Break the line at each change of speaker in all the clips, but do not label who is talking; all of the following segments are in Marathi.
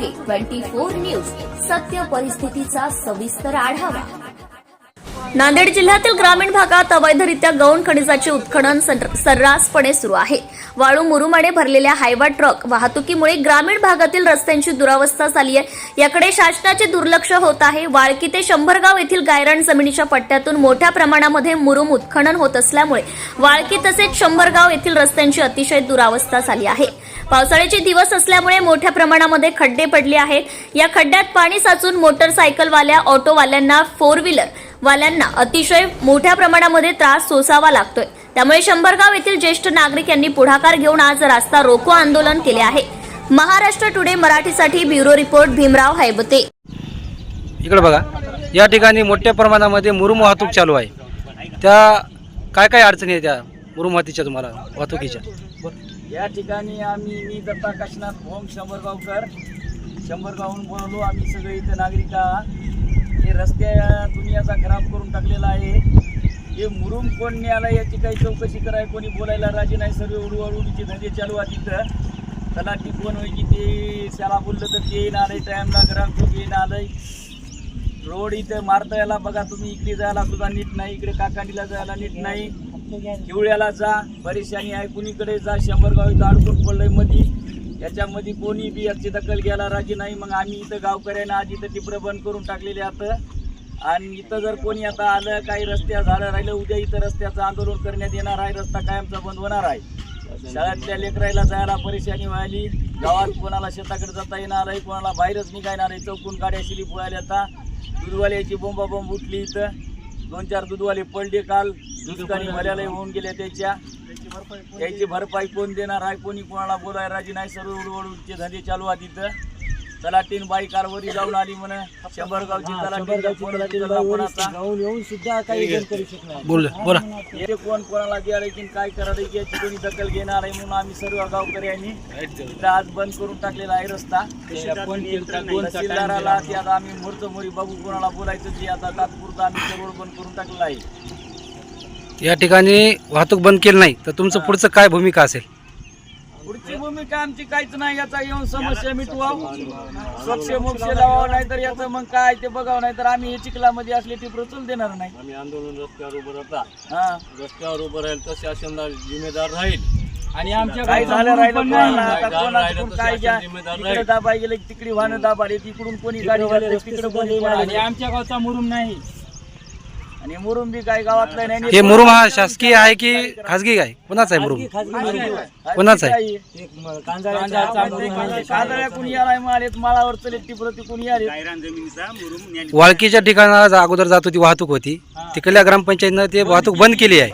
Twenty four news. सत्य परिस्थितीचा सविस्तर आढावा. नांदेड जिल्ह्यातील ग्रामीण भागात अवैधरित्या गौण खनिजाचे उत्खनन सर- सर्रासपणे सुरू आहे. वाळू मुरुमाने भरलेल्या हायवा ट्रक वाहतुकीमुळे ग्रामीण भागातील रस्त्यांची दुरावस्था झाली आहे. याकडे शासनाचे दुर्लक्ष होत आहे. वाळकी ते शंभरगाव येथील गायरान जमिनीच्या पट्ट्यातून मोठ्या प्रमाणामध्ये मुरुम उत्खनन होत असल्यामुळे वाळकी तसेच शंभरगाव येथील रस्त्यांची अतिशय दुरावस्था झाली आहे. पावसाळ्याचे दिवस असल्यामुळे मोठ्या प्रमाणामध्ये खड्डे पडले आहेत. या खड्ड्यात पाणी साचून मोटरसायकलवाल्या ऑटोवाल्यांना फोर व्हीलर वाल्यांना अतिशय मोठ्या प्रमाणामध्ये त्रास सोसावा लागतोय. त्यामुळे शंभरगाव येथील ज्येष्ठ नागरिक यांनी पुढाकार घेऊन आज रास्ता रोको आंदोलन केले आहे. महाराष्ट्र टुडे मराठीसाठी ब्युरो रिपोर्ट भीमराव हैबते.
इकडे बघा. या ठिकाणी मोठ्या प्रमाणामध्ये मुरुम वाहतूक चालू आहे. त्या काय काय अडचणी आहे त्या मुरुम वाहतीच्या तुम्हाला? वाहतुकीच्या.
या ठिकाणी आम्ही मी दत्ता काशीनाथ भोम शंभरगावकर. शंभरगावहून बोललो आम्ही सगळे इथं नागरिक. हे रस्त्या दुनियाचा खराब करून टाकलेला आहे. हे मुरुम कोण न्यायला याची काही चौकशी कराय कोणी बोलायला राजी नाही. सर्व उडवाडुडीचे धंदे चालू आहे तिथं तलाठी कोण होई की ते त्याला बोललं तर ते येईन आलंय टाईमला ग्रामचौक येईन आलंय. रोड इथं मारता यायला बघा तुम्ही इकडे जायला सुद्धा नीट नाही इकडे काकांडीला जायला नीट नाही. हिवळ्याला जा परेशानी आहे कुणीकडे जा शंभरगाव इथं अडकून पडलंय मधी. याच्यामध्ये कोणी बी याची दखल घ्यायला राजी नाही. मग आम्ही इथं गावकऱ्यांना आज इथं टिपरं बंद करून टाकलेले आता आणि इथं जर कोणी आता आलं काही रस्त्या झालं राहिलं उद्या इथं रस्त्याचं आंदोलन करण्यात येणार आहे. रस्ता कायमचा बंद होणार आहे. शाळेतल्या लेकरायला जायला परेशानी व्हायली. गावात कोणाला शेताकडे जाता येणार आहे कोणाला बाहेरच निघायणार आहे. चौकून गाड्या शिली व्हायला आता. दूधवाल्याची बोंबा बोंब उठली इथं. दोन चार दूधवाले पडले काल दुष्काळी मर्यालय होऊन गेल्या त्याच्या. त्याची भरपाई कोण देणार आहे कोणी कोणाला बोलाय राजी नाही सर्व उडवडूचे धंदे चालू आहेत तिथं तलाटीन बाई कारवरी जाऊन आली म्हणे. शंभर गावची
जाऊन येऊन सुद्धा काही जण करू शकणार
बोल बोला.
येथे कोण कोणाला द्यायला की काय करायला की याची कोणी दखल घेणार आहे म्हणून आम्ही सर्व गावकऱ्यांनी इथं आज बंद करून टाकलेला आहे रस्ता. तहसीलदाराला ते आता आम्ही मूर्त मोरी बघू कोणाला बोलायचं ते आता तात्पुरतं आम्ही रोड बंद करून टाकलेला आहे.
या ठिकाणी वाहतूक बंद केली नाही तर तुमचं पुढचं काय भूमिका असेल?
पुढची भूमिका आमची काहीच नाही याचा येऊन समस्या मिटवावं स्वच्छ मोक्ष लावावं नाही. तर याचं मग काय ते बघावं नाही तर आम्ही हे चिखलामध्ये असले टिपर चल देणार नाही.
आम्ही आंदोलन रस्त्यावर उभं राहता.
हा.
रस्त्यावर उभं राहील तर शासनला जिम्मेदार राहील. आणि आमच्या
काय झालं राहिलं. आता कोणाचं कोण काय घ्या?
शासन जिम्मेदार
इकडे
राहील.
दाबा गेले तिकडे वाहनं दाबाले तिकडून कोणी गाडी घालते तिकडे कोणी
आणि आमच्या गावचा मुरुम नाही.
आणि मुरुम बी काय गावातलं नाही
हे मुरुम हा शासकीय आहे की खाजगी आहे? कोणाचा आहे मुरुम? कोणाचा आहे?
कांदळ्या कुणी माळावर चले
वाळकीच्या ठिकाणाला अगोदर जात होती वाहतूक होती. तिकडल्या ग्रामपंचायतीनं ते वाहतूक बंद केली आहे.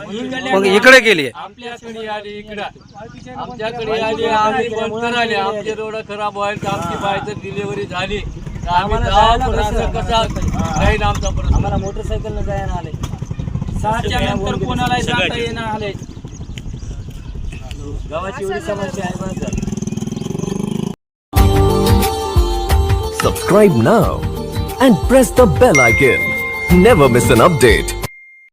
मग इकडे केली आहे.
आपल्याकडे आली इकडं. आमच्याकडे आली आम्ही बंद आमचे रोड खराब व्हायला तर आमची बायचं डिलिव्हरी झाली. तर आम्ही जाऊ पण असं कसं राहील आमचा प्रश्न
आम्हाला मोटरसायकल जायला आले
सहाच्या नंतर कोणाला जाता येणं आले
गावाची एवढी समस्या आहे बरं का.
Subscribe now and press the bell icon. Never miss an update.